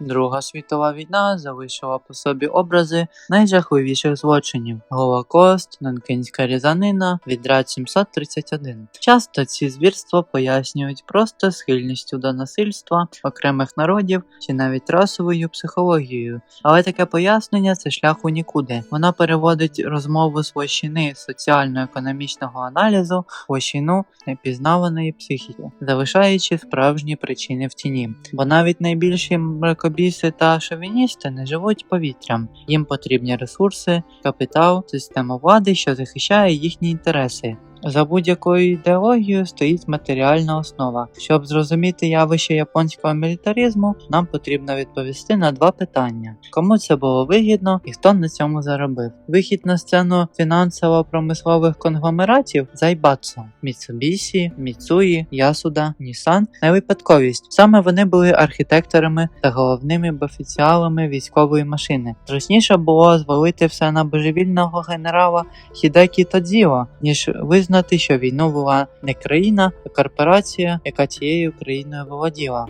Друга світова війна залишила по собі образи найжахливіших злочинів: Голокост, Нанкинська різанина, відряд 731. Часто ці звірства пояснюють просто схильністю до насильства окремих народів чи навіть расовою психологією. Але таке пояснення це шлях у нікуди. Воно переводить розмову з площини соціально-економічного аналізу в площину непізнаваної психіки, залишаючи справжні причини в тіні. Бо навіть найбільші мракобіси та шовіністи не живуть повітрям. Їм потрібні ресурси, капітал, система влади, що захищає їхні інтереси. За будь-якою ідеологією стоїть матеріальна основа. Щоб зрозуміти явище японського мілітаризму, нам потрібно відповісти на два питання: кому це було вигідно і хто на цьому заробив. Вихід на сцену фінансово-промислових конгломератів Зайбатсо, Mitsubishi, Mitsui, Yasuda, Nissan не випадковість. Саме вони були архітекторами та головними бенефіціалами військової машини. Зручніше було звалити все на божевільного генерала Хідекі Тадзіо, ніж визнати, що війну була не країна, а корпорація, яка цією країною володіла.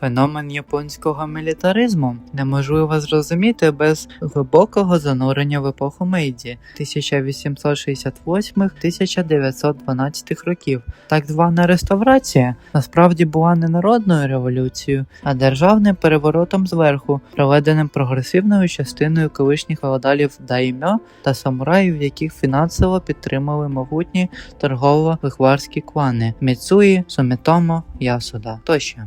Феномен японського мілітаризму неможливо зрозуміти без глибокого занурення в епоху Мейді 1868-1912 років. Так звана реставрація насправді була не народною революцією, а державним переворотом зверху, проведеним прогресивною частиною колишніх феодалів даймьо та самураїв, яких фінансово підтримали могутні торгово-лихварські клани Міцуї, Сумітомо, Ясуда тощо.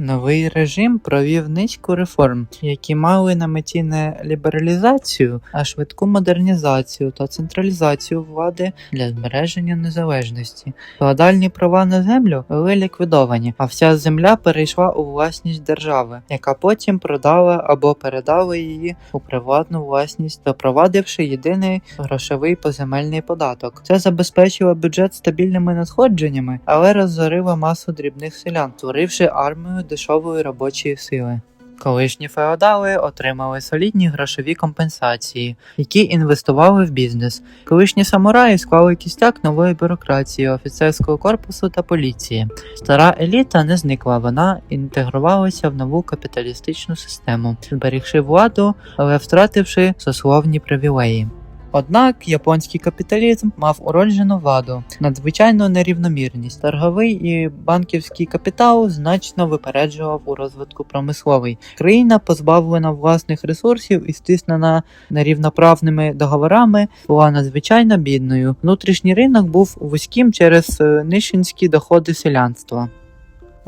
Новий режим провів низку реформ, які мали на меті не лібералізацію, а швидку модернізацію та централізацію влади для збереження незалежності. Феодальні права на землю були ліквідовані, а вся земля перейшла у власність держави, яка потім продала або передала її у приватну власність, запровадивши єдиний грошовий поземельний податок. Це забезпечило бюджет стабільними надходженнями, але розорило масу дрібних селян, створивши армію дешевої робочої сили. Колишні феодали отримали солідні грошові компенсації, які інвестували в бізнес. Колишні самураї склали кістяк нової бюрократії, офіцерського корпусу та поліції. Стара еліта не зникла, вона інтегрувалася в нову капіталістичну систему, зберігши владу, але втративши сословні привілеї. Однак японський капіталізм мав уроджену владу, надзвичайну нерівномірність. Торговий і банківський капітал значно випереджував у розвитку промисловий. Країна, позбавлена власних ресурсів і стиснена нерівноправними договорами, була надзвичайно бідною. Внутрішній ринок був вузьким через е, нищенські доходи селянства.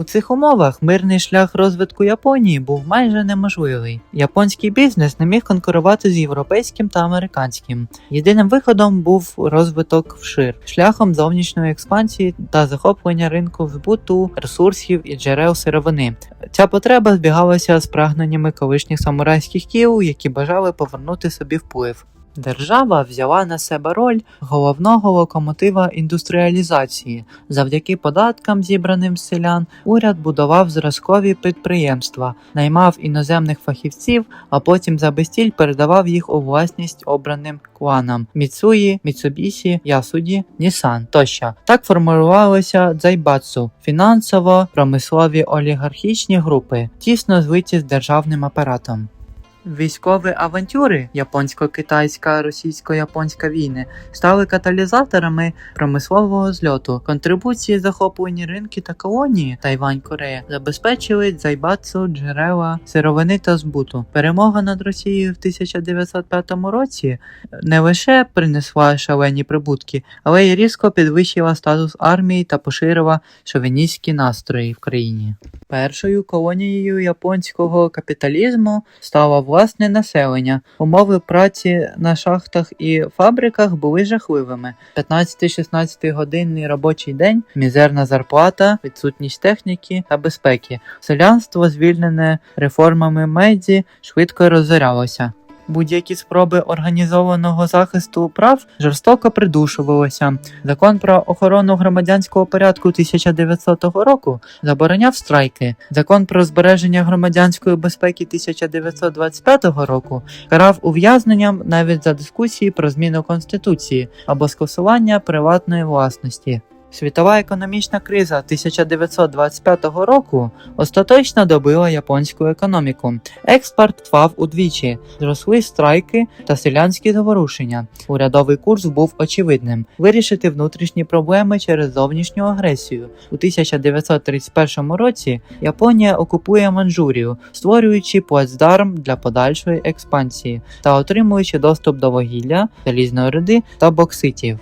У цих умовах мирний шлях розвитку Японії був майже неможливий. Японський бізнес не міг конкурувати з європейським та американським. Єдиним виходом був розвиток вшир, шляхом зовнішньої експансії та захоплення ринку збуту, ресурсів і джерел сировини. Ця потреба збігалася з прагненнями колишніх самурайських кіл, які бажали повернути собі вплив. Держава взяла на себе роль головного локомотива індустріалізації. Завдяки податкам, зібраним селян, уряд будував зразкові підприємства, наймав іноземних фахівців, а потім за безціль передавав їх у власність обраним кланам Міцуї, Міцубісі, Ясуді, Нісан тощо. Так формувалися дзайбацу фінансово-промислові олігархічні групи, тісно злиті з державним апаратом. Військові авантюри японсько-китайська, російсько-японська війни стали каталізаторами промислового зльоту. Контрибуції захоплені ринки та колонії Тайвань Корея забезпечили дзайбацу джерела сировини та збуту. Перемога над Росією в 1905 році не лише принесла шалені прибутки, але й різко підвищила статус армії та поширила шовіністські настрої в країні. Першою колонією японського капіталізму стало власне населення. Умови праці на шахтах і фабриках були жахливими: 15-16 годинний робочий день, мізерна зарплата, відсутність техніки та безпеки. Селянство, звільнене реформами Мейдзі, швидко розорялося. Будь-які спроби організованого захисту прав жорстоко придушувалися. Закон про охорону громадянського порядку 1900 року забороняв страйки. Закон про збереження громадянської безпеки 1925 року карав ув'язненням навіть за дискусії про зміну конституції або скасування приватної власності. Світова економічна криза 1925 року остаточно добила японську економіку. Експорт впав удвічі, зросли страйки та селянські заворушення. Урядовий курс був очевидним: вирішити внутрішні проблеми через зовнішню агресію. У 1931 році Японія окупує Манчжурію, створюючи плацдарм для подальшої експансії та отримуючи доступ до вугілля, залізної руди та бокситів.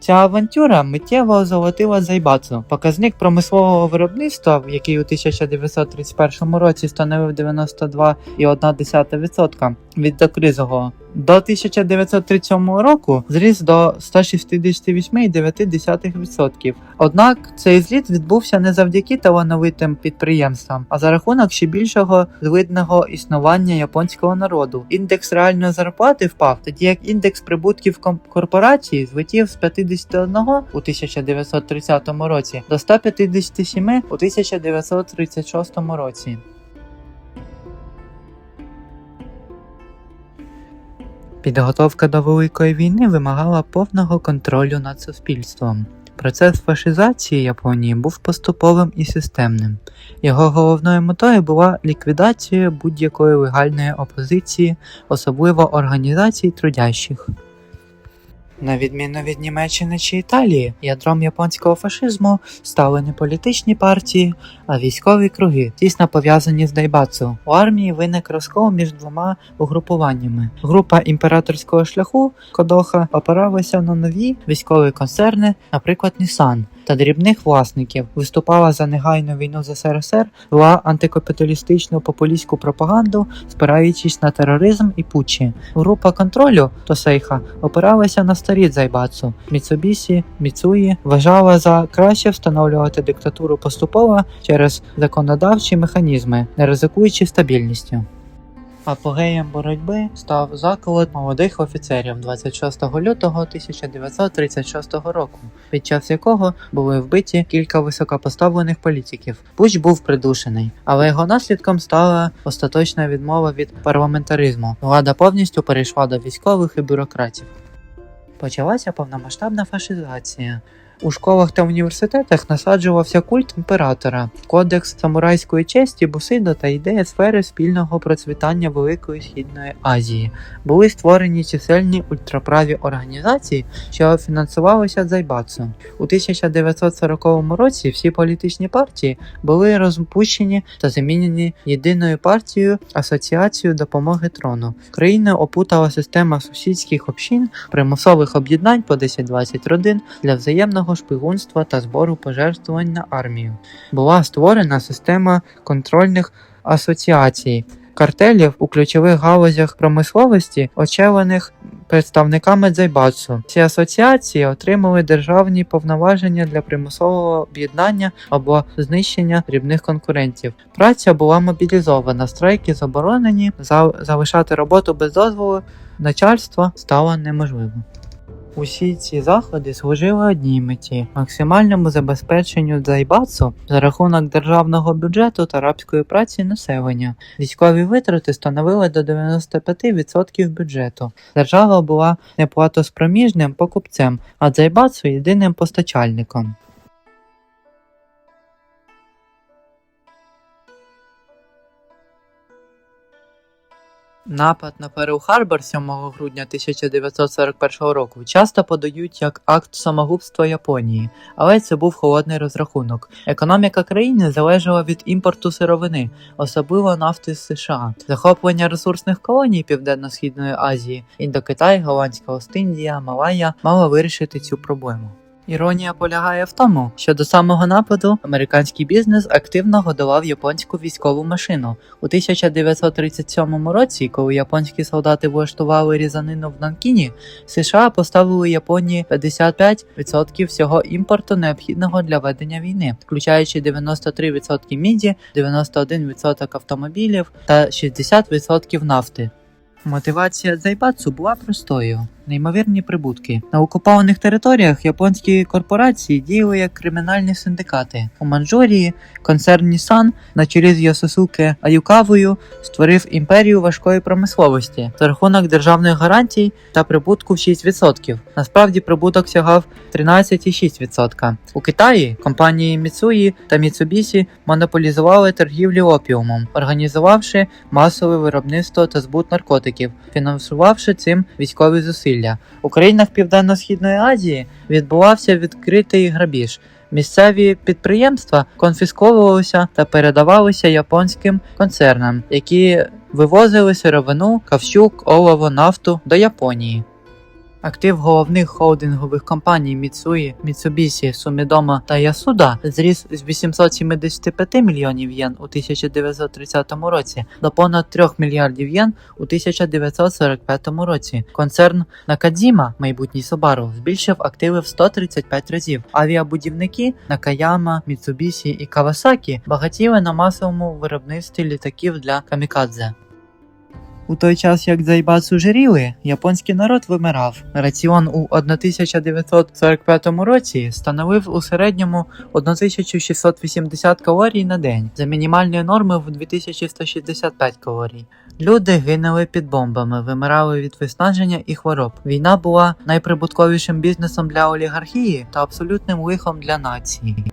Ця авантюра миттєво озолотила Зайбацу. Показник промислового виробництва, який у 1931 році становив 92,1% від докризового, до 1937 року зріс до 168,9%. Однак цей зліт відбувся не завдяки талановитим підприємствам, а за рахунок ще більшого звидного існування японського народу. Індекс реальної зарплати впав, тоді як індекс прибутків корпорації злетів з 51 у 1930 році до 157 у 1936 році. Підготовка до Великої війни вимагала повного контролю над суспільством. Процес фашизації Японії був поступовим і системним. Його головною метою була ліквідація будь-якої легальної опозиції, особливо організацій трудящих. На відміну від Німеччини чи Італії, ядром японського фашизму стали не політичні партії, а військові круги, тісно пов'язані з Дайбацу. У армії виник розкол між двома угрупуваннями. Група імператорського шляху Кодоха опиралася на нові військові концерни, наприклад, Нісан. Та дрібних власників виступала за негайну війну з СРСР, вела антикапіталістичну популістську пропаганду, спираючись на тероризм і путчі. Група контролю Тосейха опиралася на старі Дзайбацу. Міцубісі, Міцуї вважала за краще встановлювати диктатуру поступово через законодавчі механізми, не ризикуючи стабільністю. Апогеєм боротьби став заколот молодих офіцерів 26 лютого 1936 року, під час якого були вбиті кілька високопоставлених політиків. Путч був придушений, але його наслідком стала остаточна відмова від парламентаризму. Влада повністю перейшла до військових і бюрократів. Почалася повномасштабна фашизація. У школах та університетах насаджувався культ імператора, кодекс самурайської честі, бусидо та ідея сфери спільного процвітання Великої Східної Азії. Були створені чисельні ультраправі організації, що фінансувалися Дзайбацу. У 1940 році всі політичні партії були розпущені та замінені єдиною партією Асоціацією допомоги трону. Країну опутала система сусідських общин, примусових об'єднань по 10-20 родин для взаємного шпигунства та збору пожертвувань на армію. Була створена система контрольних асоціацій. Картелів у ключових галузях промисловості, очевлених представниками Дзайбацу. Ці асоціації отримали державні повноваження для примусового об'єднання або знищення дрібних конкурентів. Праця була мобілізована, страйки заборонені, за- залишати роботу без дозволу начальства стало неможливо. Усі ці заходи служили одній меті максимальному забезпеченню Дзайбацу за рахунок державного бюджету та рабської праці населення. Військові витрати становили до 95% бюджету. Держава була неплатоспроміжним покупцем, а Дзайбацу єдиним постачальником. Напад на Перл-Харбор 7 грудня 1941 року часто подають як акт самогубства Японії, але це був холодний розрахунок. Економіка країни залежала від імпорту сировини, особливо нафти з США, захоплення ресурсних колоній Південно-Східної Азії, Індокитай, Голландська Ост-Індія, Малайя мало вирішити цю проблему. Іронія полягає в тому, що до самого нападу американський бізнес активно годував японську військову машину. У 1937 році, коли японські солдати влаштували різанину в Нанкіні, США поставили Японії 55% всього імпорту необхідного для ведення війни, включаючи 93% міді, 91% автомобілів та 60% нафти. Мотивація Дзайбацу була простою: неймовірні прибутки. На окупованих територіях японські корпорації діяли як кримінальні синдикати. У Манчжурії концерн Nissan на чолі з Йососуке Аюкавою створив імперію важкої промисловості за рахунок державних гарантій та прибутку в 6%. Насправді прибуток сягав 13,6%. У Китаї компанії Mitsui та Mitsubishi монополізували торгівлю опіумом, організувавши масове виробництво та збут наркотиків, фінансувавши цим військові зусилля. У країнах Південно-Східної Азії відбувався відкритий грабіж. Місцеві підприємства конфісковувалися та передавалися японським концернам, які вивозили сировину, кавчук, олово, нафту до Японії. Актив головних холдингових компаній Mitsui, Mitsubishi, Sumitomo та Yasuda зріс з 875 мільйонів єн у 1930 році до понад 3 мільярдів єн у 1945 році. Концерн Nakajima, майбутній Subaru, збільшив активи в 135 разів. Авіабудівники Nakayama, Mitsubishi і Kawasaki багатіли на масовому виробництві літаків для камікадзе. У той час, як Зайбацу жиріли, японський народ вимирав. Раціон у 1945 році становив у середньому 1680 калорій на день, за мінімальної норми в 2165 калорій. Люди гинули під бомбами, вимирали від виснаження і хвороб. Війна була найприбутковішим бізнесом для олігархії та абсолютним лихом для нації.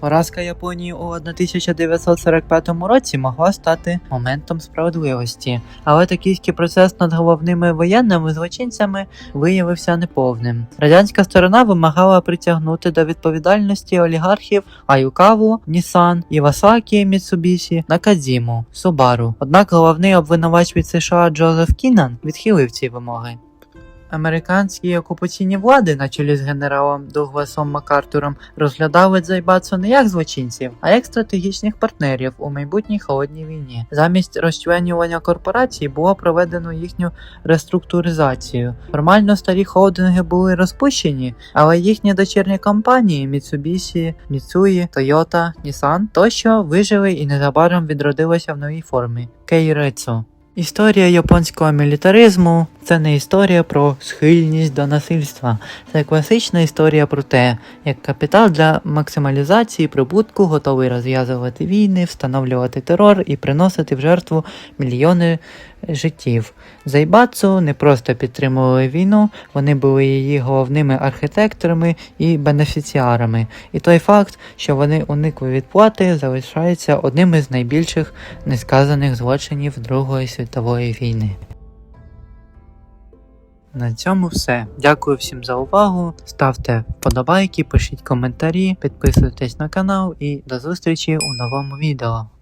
Поразка Японії у 1945 році могла стати моментом справедливості, але токійський процес над головними воєнними злочинцями виявився неповним. Радянська сторона вимагала притягнути до відповідальності олігархів Аюкаву, Нісан, Івасакі, Міцубісі, Накадзіму, Субару. Однак головний обвинувач від США Джозеф Кінан відхилив ці вимоги. Американські окупаційні влади, на чолі з генералом Дугласом Макартуром, розглядали Дзайбацу не як злочинців, а як стратегічних партнерів у майбутній холодній війні. Замість розчленювання корпорацій було проведено їхню реструктуризацію. Формально старі холдинги були розпущені, але їхні дочірні компанії Mitsubishi, Mitsui, Toyota, Nissan тощо вижили і незабаром відродилися в новій формі Кейрецу. Історія японського мілітаризму це не історія про схильність до насильства. Це класична історія про те, як капітал для максималізації прибутку готовий розв'язувати війни, встановлювати терор і приносити в жертву мільйони життів. Зайбацу не просто підтримували війну, вони були її головними архітекторами і бенефіціарами. І той факт, що вони уникли відплати, залишається одним із найбільших несказаних злочинів Другої світової війни. На цьому все. Дякую всім за увагу. Ставте вподобайки, пишіть коментарі, підписуйтесь на канал і до зустрічі у новому відео.